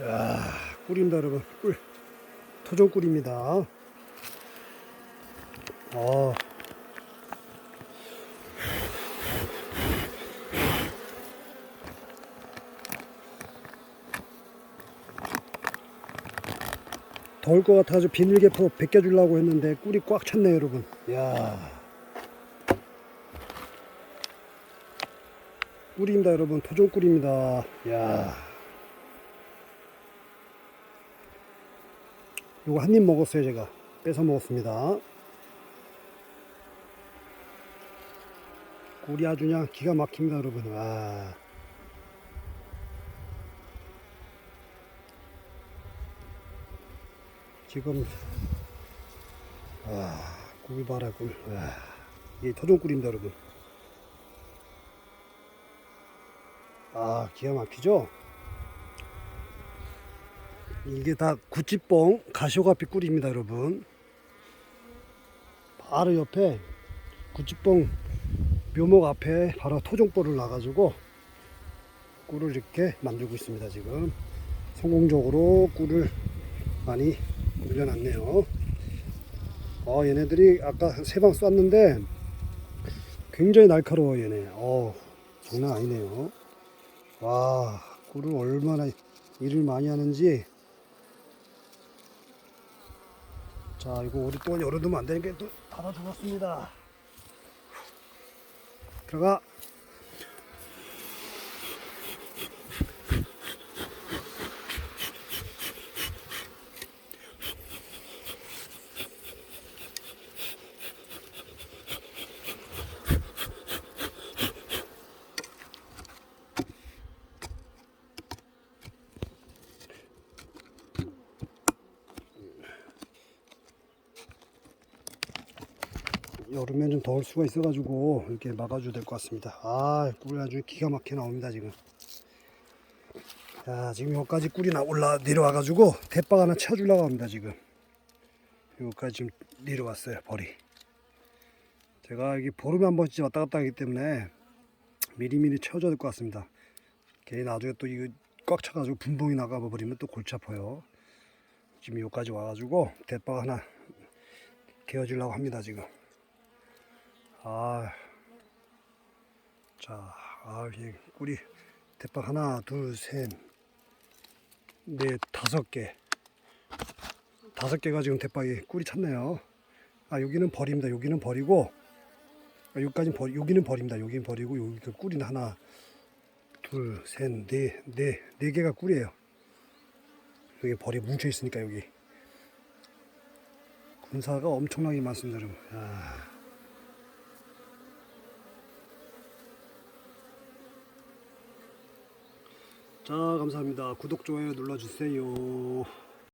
야, 꿀입니다, 여러분. 꿀. 토종 꿀입니다. 아. 더울 것 같아서 비닐개포 벗겨주려고 했는데 꿀이 꽉 찼네요, 여러분. 야. 꿀입니다, 여러분. 토종 꿀입니다. 야. 요거 한 입 먹었어요, 제가. 뺏어 먹었습니다. 꿀이 아주 그냥 기가 막힙니다, 여러분. 와. 지금, 와, 꿀 봐라, 꿀. 와. 이게 토종 꿀입니다, 여러분. 아, 기가 막히죠? 이게 다 구찌뽕 가시오가피 꿀입니다 여러분. 바로 옆에 구찌뽕 묘목 앞에 바로 토종볼을 놔가지고 꿀을 이렇게 만들고 있습니다 지금. 성공적으로 꿀을 많이 올려놨네요. 어 얘네들이 아까 세 방 쐈는데 굉장히 날카로워 얘네. 어 장난 아니네요. 와 꿀을 얼마나 일을 많이 하는지 자 이거 또 열어두면 안 되니까 또 닫아두었습니다. 들어가 여름엔 좀 더울 수가 있어가지고 이렇게 막아줘야 될 것 같습니다. 아, 꿀이 아주 기가 막히게 나옵니다 지금. 자, 지금 여기까지 꿀이 나 올라 내려와가지고 대박 하나 쳐주려고 합니다 지금. 여기까지 지금 내려왔어요 벌이. 제가 여기 보름에 한 번씩 왔다 갔다 하기 때문에 미리미리 채워줘야 될 것 같습니다. 괜히 나중에 또 이거 꽉 차가지고 분봉이 나가 버리면 또 골치 아파요. 지금 여기까지 와가지고 대박 하나 개어주려고 합니다 지금. 아, 자, 아, 이 꿀이 대박 하나, 둘, 셋, 넷, 다섯 개, 다섯 개가 지금 대박이 꿀이 찼네요. 아, 여기는 버립니다. 여기는 버리고, 아, 여기까지 버, 여기는 버립니다. 여기는 버리고 여기 그 꿀이 하나, 둘, 셋, 네, 네, 네 개가 꿀이에요. 여기 벌이 뭉쳐 있으니까 여기 군사가 엄청나게 많습니다, 여러분. 아. 자 감사합니다. 구독 좋아요 눌러주세요